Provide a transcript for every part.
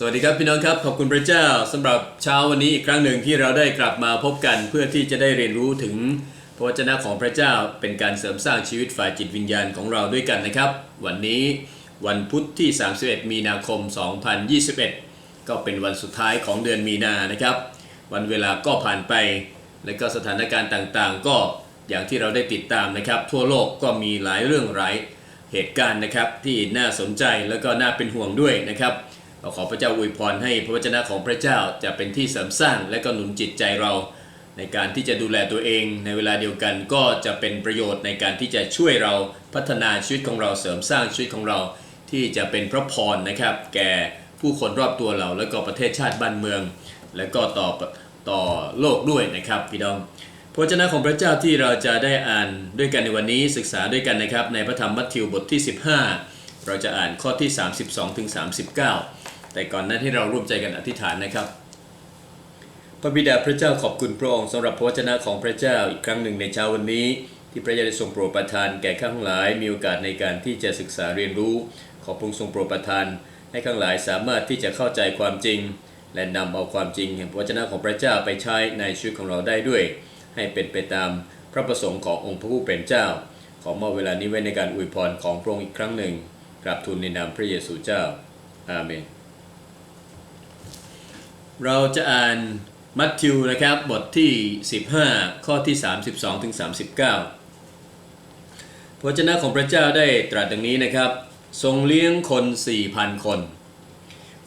สวัสดีครับพี่น้องครับขอบคุณพระเจ้าสำหรับเช้าวันนี้อีกครั้งหนึ่งที่เราได้กลับมาพบกัน เพื่อที่จะได้เรียนรู้ถึงพระวจนะของพระเจ้าเป็นการเสริมสร้างชีวิตฝ่ายจิตวิญญาณของเราด้วยกันนะครับ วันนี้วันพุธที่ 31 มีนาคม 2021 ก็เป็นวันสุดท้ายของเดือนมีนานะครับ วันเวลาก็ผ่านไป และก็สถานการณ์ต่างๆ ก็อย่างที่เราได้ติดตามนะครับ ทั่วโลกก็มีหลายเรื่องหลายเหตุการณ์นะครับที่น่าสนใจแล้วก็น่าเป็นห่วงด้วยนะครับ เราขอพระเจ้าอวยพรให้พระวจนะของพระเจ้าจะเป็นที่เสริมสร้างและก็หนุนจิตใจเรา ในการที่จะดูแลตัวเอง ในเวลาเดียวกันก็จะเป็นประโยชน์ในการที่จะช่วยเราพัฒนาชีวิตของเราเสริมสร้างชีวิตของเรา ที่จะเป็นพระพรนะครับ แก่ผู้คนรอบตัวเรา และก็ประเทศชาติบ้านเมือง และก็ต่อต่อโลกด้วยนะครับพี่น้องพระวจนะของพระเจ้าที่เราจะได้อ่านด้วยกันในวันนี้ศึกษาด้วยกันนะครับ ในพระธรรมมัทธิวบทที่ 15 เราจะอ่านข้อที่ 32ถึง39 แต่ก่อนนั้นให้เราร่วมใจกันอธิษฐานนะครับพระบิดาพระเจ้าขอบคุณพระองค์สำหรับพระวจนะของพระเจ้าอีกครั้งหนึ่งในเช้าวันนี้ ที่พระเจ้าได้ทรงโปรดประทานแก่ข้าทั้งหลาย มีโอกาสในการที่จะศึกษาเรียนรู้ ขอพระองค์ทรงโปรดประทาน ให้ข้างหลายสามารถที่จะเข้าใจความจริง และนำเอาความจริงแห่งพระวจนะของพระเจ้าไปใช้ในชีวิตของเราได้ด้วย ให้เป็นไปตามพระประสงค์ขององค์พระผู้เป็นเจ้า ขอมอบเวลานี้ไว้ในการอวยพรของพระองค์อีกครั้งหนึ่งกราบทูลในนามพระเยซูเจ้าอาเมน เราจะอ่านมัทธิวนะครับบทที่ 15 ข้อที่ 32ถึง39 พระวจนะของพระเจ้าได้ตรัสดังนี้นะครับ ทรงเลี้ยงคน 4,000 คน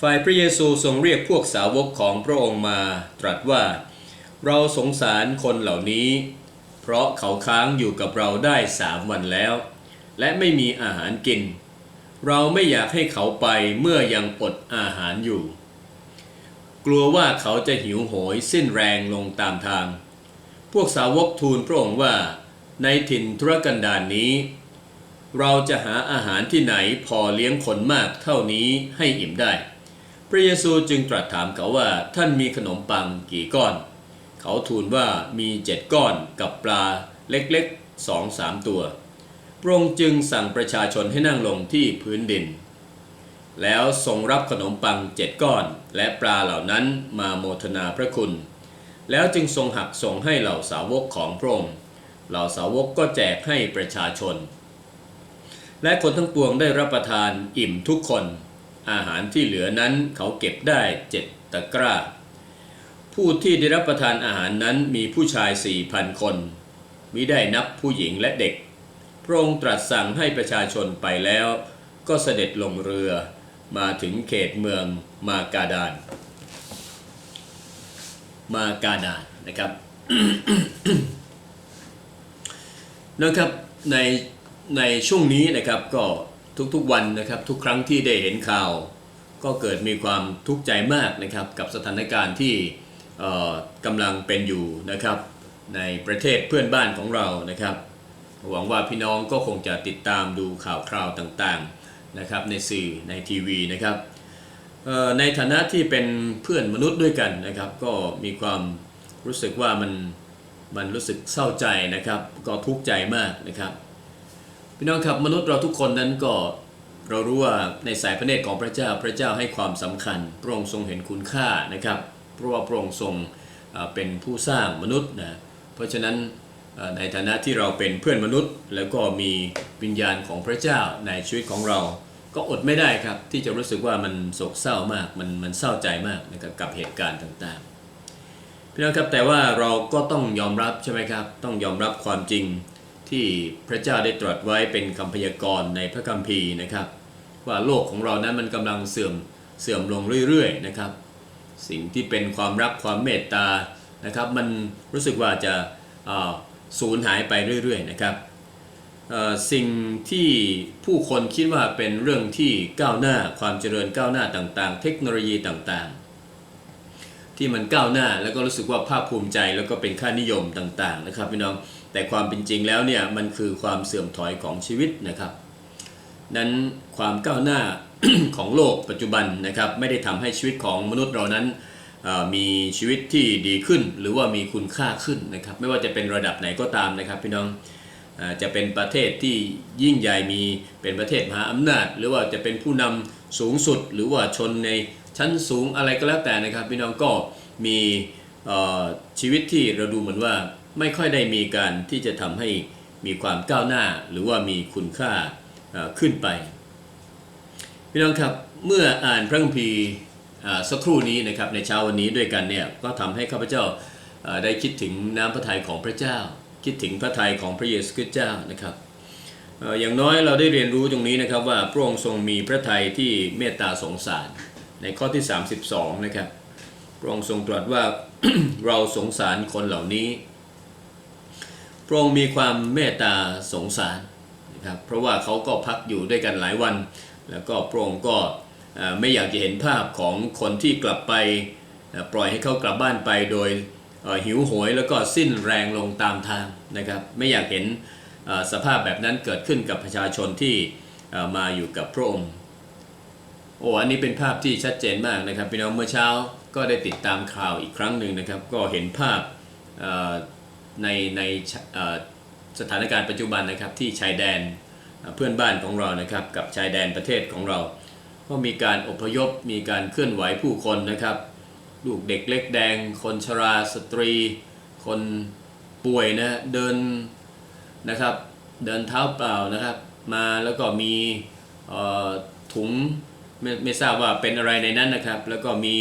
ฝ่ายพระเยซูทรงเรียกพวกสาวกของพระองค์มาตรัสว่า เราสงสารคนเหล่านี้ เพราะเขาค้างอยู่กับเราได้สามวันแล้ว และไม่มีอาหารกิน เราไม่อยากให้เขาไปเมื่อยังอดอาหารอยู่ กลัวว่าเขาจะหิวโหยสิ้นแรงลงตามทาง พวกสาวกทูลพระองค์ว่า ในถิ่นทุรกันดารนนี้ เราจะหาอาหารที่ไหนพอเลี้ยงคนมากเท่านี้ให้อิ่มได้ พระเยซูจึงตรัสถามเขาว่าท่านมีขนมปังกี่ก้อน เขาทูลว่ามีเจ็ดก้อนกับปลาเล็กๆสองสามตัว พระองค์จึงสั่งประชาชนให้นั่งลงที่พื้นดิน แล้วทรงรับขนมปังเจ็ดก้อน และปลาเหล่านั้นมาโมทนาพระคุณ แล้วจึงทรงหักส่งให้เหล่าสาวกของพระองค์เหล่าสาวกก็แจกให้ประชาชน และคนทั้งปวงได้รับประทานอิ่มทุกคน อาหารที่เหลือนั้นเขาเก็บได้เจ็ดตะกร้า ผู้ที่ได้รับประทานอาหารนั้นมีผู้ชายสี่พันคนมิได้นับผู้หญิงและเด็ก พระองค์ตรัสสั่งให้ประชาชนไปแล้ว ก็เสด็จลงเรือ มาถึงเขตเมืองมากาดาน มากาดานนะครับนะครับในในช่วงนี้นะครับก็ทุกๆวันนะครับทุกครั้งที่ได้เห็นข่าว ก็เกิดมีความทุกข์ใจมากนะครับกับสถานการณ์ที่กำลังเป็นอยู่นะครับ ในประเทศเพื่อนบ้านของเรานะครับ หวังว่าพี่น้องก็คงจะติดตามดูข่าวคราวต่างๆ นะครับในสื่อในทีวีนะครับในฐานะที่เป็นเพื่อนมนุษย์ด้วยกันนะครับ ก็มีความรู้สึกว่ามันมันรู้สึกเศร้าใจนะครับ ก็ทุกข์ใจมากนะครับพี่น้องครับมนุษย์เราทุกคนนั้นก็เรารู้ว่าในสายพระเนตรของพระเจ้าพระเจ้าให้ความสำคัญพระองค์ทรงเห็นคุณค่านะครับ เพราะว่าพระองค์ทรงเป็นผู้สร้างมนุษย์นะเพราะฉะนั้น ในฐานะที่เราเป็นเพื่อนมนุษย์ แล้วก็มีวิญญาณของพระเจ้าในชีวิตของเรา ก็อดไม่ได้ครับที่จะรู้สึกว่ามันโศกเศร้ามากมันมันเศร้าใจมากนะครับกับเหตุการณ์ต่างๆพี่น้องครับแต่ว่าเราก็ต้องยอมรับใช่ไหมครับต้องยอมรับความจริงที่พระเจ้าได้ตรัสไว้เป็นคำพยากรณ์ในพระคัมภีร์นะครับ ว่าโลกของเรานั้นมันกำลังเสื่อมเสื่อมลงเรื่อยๆนะครับ สิ่งที่เป็นความรักความเมตตานะครับ มันรู้สึกว่าจะอ่า สูญหายไปเรื่อยๆนะครับสิ่งที่ผู้คนคิดว่าเป็นเรื่องที่ก้าวหน้าความเจริญก้าวหน้าต่างๆ เทคโนโลยีต่างๆ ที่มันก้าวหน้าแล้วก็รู้สึกว่าภาคภูมิใจแล้วก็เป็นค่านิยมต่างๆนะครับพี่น้องแต่ความเป็นจริงแล้วเนี่ยมันคือความเสื่อมถอยของชีวิตนะครับนั้นความก้าวหน้าของโลกปัจจุบันนะครับไม่ได้ทำให้ชีวิตของมนุษย์เรานั้น มีชีวิตที่ดีขึ้น หรือว่ามีคุณค่าขึ้นนะครับ ไม่ว่าจะเป็นระดับไหนก็ตามนะครับ พี่น้องจะเป็นประเทศที่ยิ่งใหญ่มีเป็นประเทศมหาอำนาจ หรือว่าจะเป็นผู้นำสูงสุด หรือว่าชนในชั้นสูงอะไรก็แล้วแต่นะครับ พี่น้องก็มีชีวิตที่เราดูเหมือนว่าไม่ค่อยได้มีการที่จะทำให้มีความก้าวหน้า หรือว่ามีคุณค่าขึ้นไป พี่น้องครับเมื่ออ่านพระคัมภีร์ สักครู่นี้นะครับในเช้าวันนี้ด้วยกันเนี่ยก็ทำให้ข้าพเจ้าได้คิดถึงน้ำพระทัยของพระเจ้า คิดถึงพระทัยของพระเยซูคริสต์เจ้านะครับอย่างน้อยเราได้เรียนรู้ตรงนี้นะครับว่าพระองค์ทรงมีพระทัยที่เมตตาสงสาร ในข้อที่ 32นะครับพระองค์ทรงตรัสว่าเราสงสารคนเหล่านี้พระองค์มีความเมตตาสงสารนะครับเพราะว่าเขาก็พักอยู่ด้วยกันหลายวัน แล้วก็พระองค์ก็เไม่อยากจะเห็นภาพของคนที่กลับไปปล่อยให้เขากลับบ้านไปโดยหิวโหยแล้วก็สิ้นแรงลงตามทางนะครับไม่อยากเห็นสภาพแบบนั้นเกิดขึ้นกับประชาชนที่มาอยู่กับพระองค์โอ้อันนี้เป็นภาพที่ชัดเจนมากนะครับพี่น้องเมื่อเช้าก็ได้ติดตามข่าวอีกครั้งหนึ่งนะครับ ก็เห็นภาพในในสถานการณ์ปัจจุบันนะครับที่ชายแดนเพื่อนบ้านของเรานะครับกับชายแดนประเทศของเรา ก็มีการอพยพมีการเคลื่อนไหวผู้คนนะครับ ลูกเด็กเล็กแดง คนชราสตรี คนป่วยนะเดินนะครับ เดินเท้าเปล่านะครับ มาแล้วก็มีถุงไม่ไม่ทราบว่าเป็นอะไรในนั้นนะครับ แล้วก็มี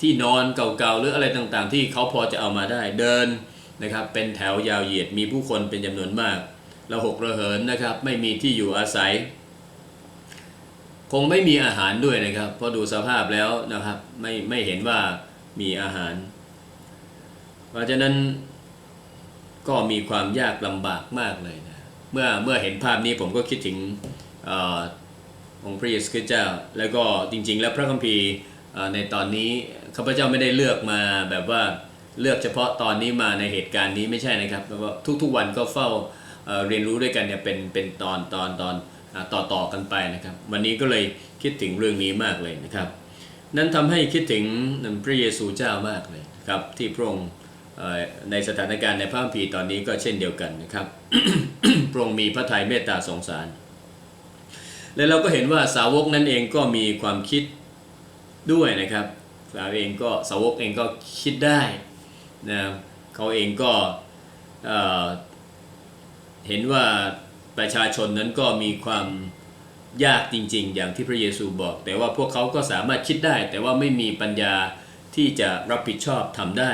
ที่นอนเก่าๆหรืออะไรต่างๆ ที่เขาพอจะเอามาได้เดินนะครับ เป็นแถวยาวเหยียดมีผู้คนเป็นจำนวนมากระหกระเหินนะครับ ไม่มีที่อยู่อาศัย คงไม่มีอาหารด้วยนะครับเพราะดูสภาพแล้วนะครับไม่ไม่เห็นว่ามีอาหาร เพราะฉะนั้นก็มีความยากลำบากมากเลยนะเมื่อเมื่อเห็นภาพนี้ผมก็คิดถึงอองค์พระเยซูคริสต์เจ้า แล้วก็จริง ๆ แล้วพระคัมภีร์ในตอนนี้ข้าพเจ้าไม่ได้เลือกมาแบบว่าเลือกเฉพาะตอนนี้มาในเหตุการณ์นี้ไม่ใช่นะครับเพราะว่าทุกๆวันก็เฝ้าเรียนรู้ด้วยกันเนี่ยเป็นเป็นตอนตอนตอนอ่า ต่อต่อกันไปนะครับ วันนี้ก็เลยคิดถึงเรื่องนี้มากเลยนะครับ นั้นทำให้คิดถึงพระเยซูเจ้ามากเลยครับที่พระองค์ในสถานการณ์ในพระคัมภีร์ตอนนี้ก็เช่นเดียวกันนะครับพระองค์มีพระทัยเมตตาสงสาร และเราก็เห็นว่าสาวกนั้นเองก็มีความคิดด้วยนะครับสาวเองก็สาวกเองก็คิดได้นะครับเขาเองก็เเห็นว่า ประชาชนนั้นก็มีความยากจริง ๆ อย่างที่พระเยซูบอก แต่ว่าพวกเขาก็สามารถคิดได้ แต่ว่าไม่มีปัญญาที่จะรับผิดชอบทำได้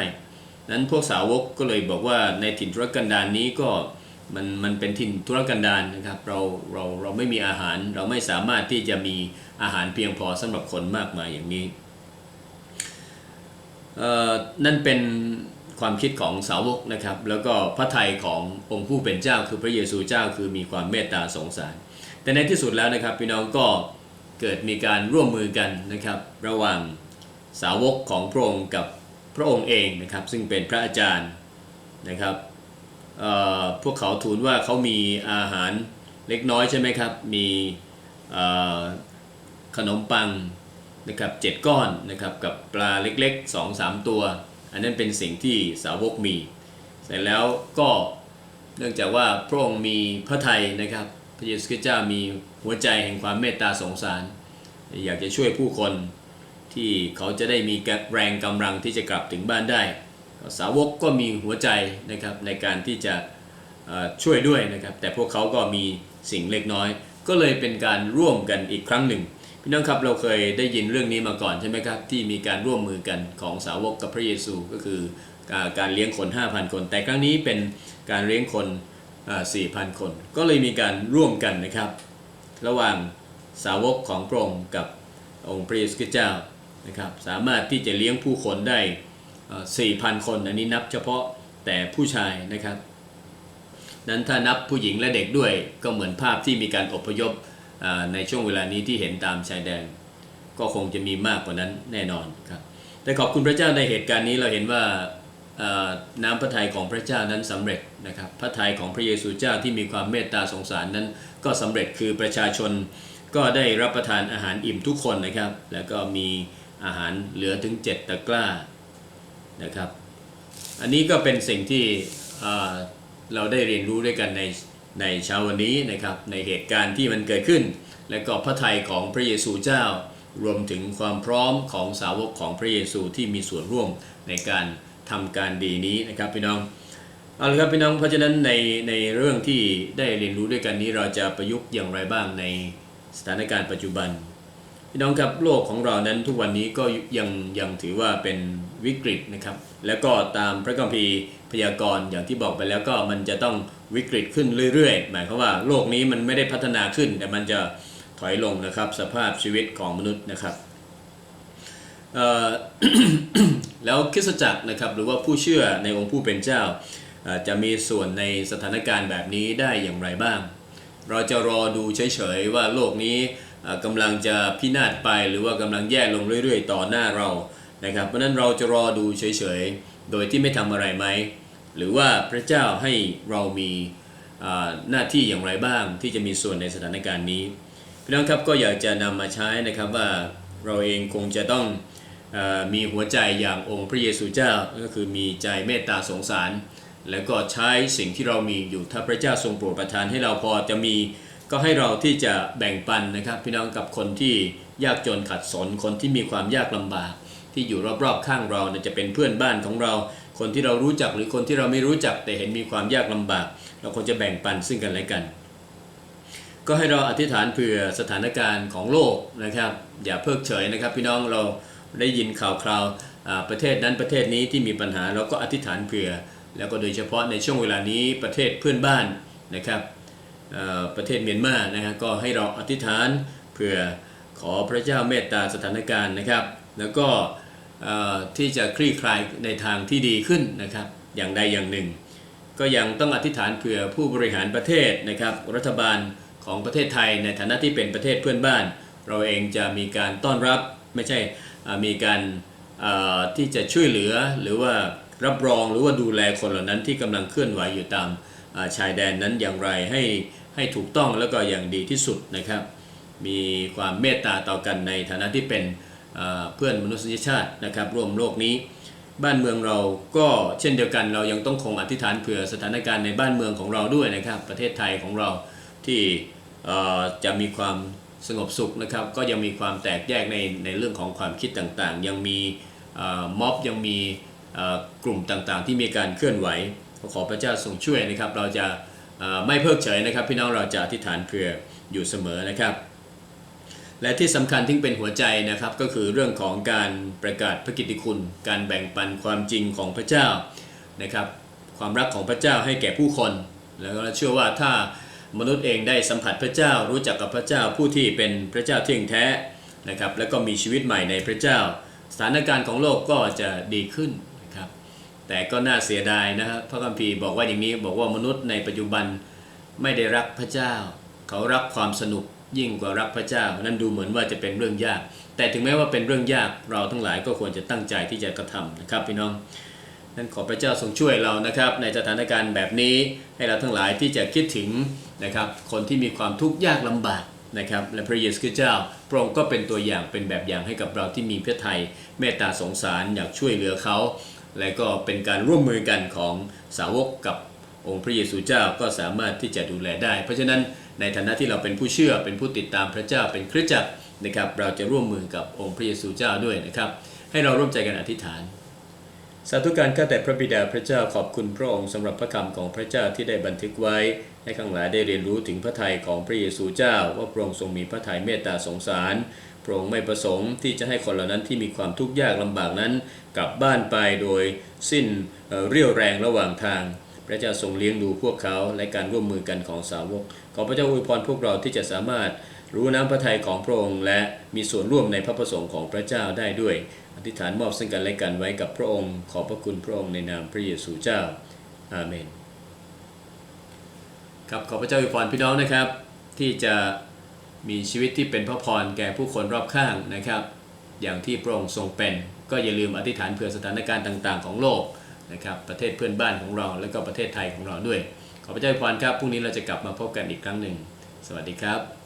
นั้นพวกสาวกก็เลยบอกว่าในถิ่นทุรกันดารนนี้ก็มันมันเป็นถิ่นทุรกันดารนะครับเราเราเราไม่มีอาหารเราไม่สามารถที่จะมีอาหารเพียงพอสำหรับคนมากมายอย่างนี้เอ่อนั่นเป็น ความคิดของสาวกนะครับ แล้วก็พระทัยขององค์ผู้เป็นเจ้า คือพระเยซูเจ้าคือมีความเมตตาสงสาร แต่ในที่สุดแล้วนะครับพี่น้องก็เกิดมีการร่วมมือกันนะครับ ระหว่างสาวกของพระองค์กับพระองค์เองนะครับ ซึ่งเป็นพระอาจารย์นะครับพวกเขาทูลว่าเขามีอาหารเล็กน้อยใช่ไหมครับ มีขนมปังนะครับเจ็ดก้อนนะครับกับปลาเล็กๆ2-3 ตัว อันนั้นเป็นสิ่งที่สาวกมี เสร็จแล้วก็เนื่องจากว่าพระองค์มีพระทัยนะครับ พระเยซูคริสต์เจ้ามีหัวใจแห่งความเมตตาสงสาร อยากจะช่วยผู้คนที่เขาจะได้มีแรงกำลังที่จะกลับถึงบ้านได้ สาวกก็มีหัวใจนะครับในการที่จะช่วยด้วยนะครับ แต่พวกเขาก็มีสิ่งเล็กน้อย ก็เลยเป็นการร่วมกันอีกครั้งหนึ่ง พี่น้องครับเราเคยได้ยินเรื่องนี้มาก่อนใช่ไหมครับ ที่มีการร่วมมือกันของสาวกกับพระเยซูก็คือการเลี้ยงคน 5,000 คน แต่ครั้งนี้เป็นการเลี้ยงคนอ่า4,000 คน ก็เลยมีการร่วมกันนะครับ ระหว่างสาวกของพระองค์กับองค์พระเยซูเจ้านะครับสามารถที่จะเลี้ยงผู้คนได้เอ่อ4,000 คน อันนี้นับเฉพาะแต่ผู้ชายนะครับ นั้นถ้านับผู้หญิงและเด็กด้วยก็เหมือนภาพที่มีการอพยพ ในช่วงเวลานี้ที่เห็นตามชายแดนก็คงจะมีมากกว่านั้นแน่นอนครับ แต่ขอบคุณพระเจ้าในเหตุการณ์นี้เราเห็นว่าน้ำพระทัยของพระเจ้านั้นสำเร็จนะครับ พระทัยของพระเยซูเจ้าที่มีความเมตตาสงสารนั้น ก็สำเร็จคือประชาชนก็ได้รับประทานอาหารอิ่มทุกคนนะครับ แล้วก็มีอาหารเหลือถึง 7 ตะกร้านะครับ อันนี้ก็เป็นสิ่งที่เราได้เรียนรู้ด้วยกันใน ในเช้าวันนี้นะครับในเหตุการณ์ที่มันเกิดขึ้น และก็พระทัยของพระเยซูเจ้า รวมถึงความพร้อมของสาวกของพระเยซูที่มีส่วนร่วมในการทำการดีนี้นะครับพี่น้องเอาละครับพี่น้องเพราะฉะนั้นในในเรื่องที่ได้เรียนรู้ด้วยกันนี้เราจะประยุกต์อย่างไรบ้างในสถานการณ์ปัจจุบันพี่น้องครับโลกของเรานั้นทุกวันนี้ก็ยังยังถือว่าเป็นวิกฤตนะครับ แล้วก็ตามพระคัมภีร์พยากรณ์อย่างที่บอกไปแล้วก็มันจะต้อง วิกฤตขึ้นเรื่อยๆ หมายความว่าโลกนี้มันไม่ได้พัฒนาขึ้น แต่มันจะถอยลงนะครับสภาพชีวิตของมนุษย์นะครับแล้วคริสตจักรนะครับหรือว่าผู้เชื่อในองค์ผู้เป็นเจ้า จะมีส่วนในสถานการณ์แบบนี้ได้อย่างไรบ้าง เราจะรอดูเฉยๆว่าโลกนี้กำลังจะพินาศไปหรือว่ากำลังแย่ลงเรื่อยๆ ต่อหน้าเรานะครับเพราะนั้นเราจะรอดูเฉยๆ โดยที่ไม่ทำอะไรไหม หรือว่าพระเจ้าให้เรามีหน้าที่อย่างไรบ้างที่จะมีส่วนในสถานการณ์นี้พี่น้องครับก็อยากจะนำมาใช้นะครับว่าเราเองคงจะต้องอมีหัวใจอย่างองค์พระเยซูเจ้าก็คือมีใจเมตตาสงสาร แล้วก็ใช้สิ่งที่เรามีอยู่ถ้าพระเจ้าทรงโปรดประทานให้เราพอจะมีก็ให้เราที่จะแบ่งปันนะครับ พี่น้องกับคนที่ยากจนขัดสนคนที่มีความยากลำบาก ที่อยู่รอบๆข้างเราจะเป็นเพื่อนบ้านของเรา คนที่เรารู้จักหรือคนที่เราไม่รู้จักแต่เห็นมีความยากลำบาก เราควรจะแบ่งปันซึ่งกันและกัน ก็ให้เราอธิษฐานเผื่อสถานการณ์ของโลกนะครับ อย่าเพิกเฉยนะครับ พี่น้องเราได้ยินข่าวคราวประเทศนั้นประเทศนี้ที่มีปัญหาเราก็อธิษฐานเผื่อ แล้วก็โดยเฉพาะในช่วงเวลานี้ประเทศเพื่อนบ้านนะครับประเทศเมียนมานะฮะก็ให้เราอธิษฐานเผื่อขอพระเจ้าเมตตาสถานการณ์นะครับ แล้วก็ ที่จะคลี่คลายในทางที่ดีขึ้นนะครับ อย่างใดอย่างหนึ่ง ก็ยังต้องอธิษฐานเผื่อผู้บริหารประเทศนะครับ รัฐบาลของประเทศไทยในฐานะที่เป็นประเทศเพื่อนบ้าน เราเองจะมีการต้อนรับไม่ใช่มีการที่จะช่วยเหลือหรือว่ารับรองหรือว่าดูแลคนเหล่านั้นที่กำลังเคลื่อนไหวอยู่ตามชายแดนนั้นอย่างไรให้ให้ถูกต้องแล้วก็อย่างดีที่สุดนะครับ มีความเมตตาต่อกันในฐานะที่เป็น เพื่อนมนุษยชาตินะครับร่วมโลกนี้ บ้านเมืองเราก็เช่นเดียวกันเรายังต้องคงอธิษฐานเผื่อสถานการณ์ในบ้านเมืองของเราด้วยนะครับ ประเทศไทยของเราที่จะมีความสงบสุขนะครับก็ยังมีความแตกแยกในในเรื่องของความคิดต่างๆ ยังมีม็อบยังมีกลุ่มต่างๆ ที่มีการเคลื่อนไหวขอพระเจ้าทรงช่วยนะครับ เราจะไม่เพิกเฉยนะครับ พี่น้องเราจะอธิษฐานเผื่ออยู่เสมอนะครับ และที่สำคัญที่เป็นหัวใจนะครับก็คือเรื่องของการประกาศพระกิตติคุณ การแบ่งปันความจริงของพระเจ้านะครับความรักของพระเจ้าให้แก่ผู้คน แล้วก็เชื่อว่าถ้ามนุษย์เองได้สัมผัสพระเจ้ารู้จักกับพระเจ้าผู้ที่เป็นพระเจ้าเที่ยงแท้นะครับแล้วก็มีชีวิตใหม่ในพระเจ้า สถานการณ์ของโลกก็จะดีขึ้นนะครับแต่ก็น่าเสียดายนะครับพระคัมภีร์บอกว่าอย่างนี้บอกว่ามนุษย์ในปัจจุบันไม่ได้รักพระเจ้า เขารักความสนุก ยิ่งกว่ารักพระเจ้านั่นดูเหมือนว่าจะเป็นเรื่องยาก แต่ถึงแม้ว่าเป็นเรื่องยากเราทั้งหลายก็ควรจะตั้งใจที่จะกระทำนะครับพี่น้องนั้นขอพระเจ้าทรงช่วยเรานะครับ ในสถานการณ์แบบนี้ให้เราทั้งหลายที่จะคิดถึงนะครับ คนที่มีความทุกข์ยากลำบากนะครับ และพระเยซูคริสต์เจ้าพระองค์ก็เป็นตัวอย่างเป็นแบบอย่างให้กับเราที่มีพระทัยเมตตาสงสารอยากช่วยเหลือเขา และก็เป็นการร่วมมือกันของสาวกกับองค์พระเยซูเจ้าก็สามารถที่จะดูแลได้ เพราะฉะนั้น ในฐานะที่เราเป็นผู้เชื่อเป็นผู้ติดตามพระเจ้าเป็นคริสตจักรนะครับ เราจะร่วมมือกับองค์พระเยซูเจ้าด้วยนะครับ ให้เราร่วมใจกันอธิษฐาน สาธุการข้าแต่พระบิดาพระเจ้าขอบคุณพระองค์สำหรับพระคำของพระเจ้าที่ได้บันทึกไว้ ให้ข้างหลายได้เรียนรู้ถึงพระทัยของพระเยซูเจ้า ว่าพระองค์ทรงมีพระทัยเมตตาสงสารพระองค์ไม่ประสงค์ที่จะให้คนเหล่านั้นที่มีความทุกข์ยากลำบากนั้น กลับบ้านไปโดยสิ้นเรี่ยวแรงระหว่างทาง พระเจ้าทรงเลี้ยงดูพวกเขาและการร่วมมือกันของสาวก ขอพระเจ้าอวยพรพวกเราที่จะสามารถรู้น้ำพระทัยของพระองค์ และมีส่วนร่วมในพระประสงค์ของพระเจ้าได้ด้วย อธิษฐานมอบซึ่งกันและกันไว้กับพระองค์ ขอพระคุณพระองค์ในนามพระเยซูเจ้า อาเมน ครับขอพระเจ้าอวยพรพี่น้องนะครับ ที่จะมีชีวิตที่เป็นพระพรแก่ผู้คนรอบข้างนะครับ อย่างที่พระองค์ทรงเป็น ก็อย่าลืมอธิษฐานเผื่อสถานการณ์ต่าง ๆ ของโลก นะครับประเทศเพื่อนบ้านของเราและก็ประเทศไทยของเราด้วย ขอพระเจ้าอวยพรครับพรุ่งนี้เราจะกลับมาพบกันอีกครั้งหนึ่ง สวัสดีครับ